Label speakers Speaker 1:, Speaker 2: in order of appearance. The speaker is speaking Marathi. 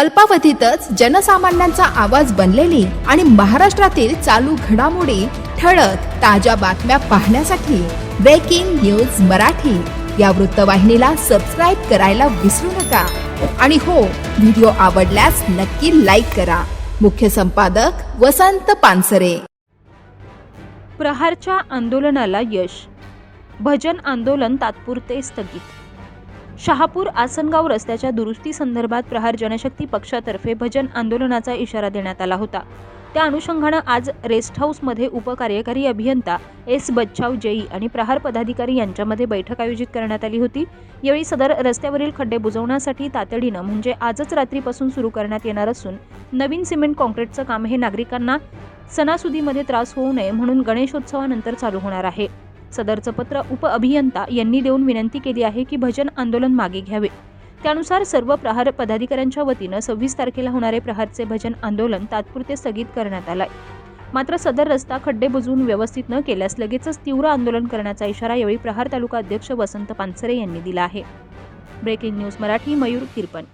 Speaker 1: अल्पावधीतच जनसामान्यांचा आवाज बनलेली आणि महाराष्ट्रातील चालू घडामोडी ठळक ताज्या बातम्या पाहण्यासाठी ब्रेकिंग न्यूज मराठी. या वृत्तवाहिनीला सबस्क्राईब करायला विसरू नका. आणि हो व्हिडिओ आवडल्यास नक्की लाईक करा. मुख्य संपादक वसंत पानसरे.
Speaker 2: प्रहारच्या आंदोलनाला यश. भजन आंदोलन तात्पुरते स्थगित. शहापूर आसनगाव रस्त्याच्या दुरुस्ती संदर्भात प्रहार जनशक्ती पक्षातर्फे भजन आंदोलनाचा इशारा देण्यात आला होता. त्या अनुषंगानं आज रेस्ट हाऊसमध्ये उपकार्यकारी अभियंता एस बच्छाव जेई आणि प्रहार पदाधिकारी यांच्यामध्ये बैठक आयोजित करण्यात आली होती. यावेळी सदर रस्त्यावरील खड्डे बुजवण्यासाठी तातडीनं म्हणजे आजच रात्रीपासून सुरू करण्यात येणार असून नवीन सिमेंट कॉन्क्रीटचं काम हे नागरिकांना सणासुदीमध्ये त्रास होऊ नये म्हणून गणेशोत्सवानंतर चालू होणार आहे. सदरचं पत्र उप अभियंता यांनी देऊन विनंती केली आहे की भजन आंदोलन मागे घ्यावे. त्यानुसार सर्व प्रहार पदाधिकाऱ्यांच्या वतीनं सव्वीस तारखेला होणारे प्रहारचे भजन आंदोलन तात्पुरते स्थगित करण्यात आलंय. मात्र सदर रस्ता खड्डे बुजवून व्यवस्थित न केल्यास लगेचच तीव्र आंदोलन करण्याचा इशारा यावेळी प्रहार तालुका अध्यक्ष वसंत पानसरे यांनी दिला आहे. Breaking news Marathi Mayur Kirpan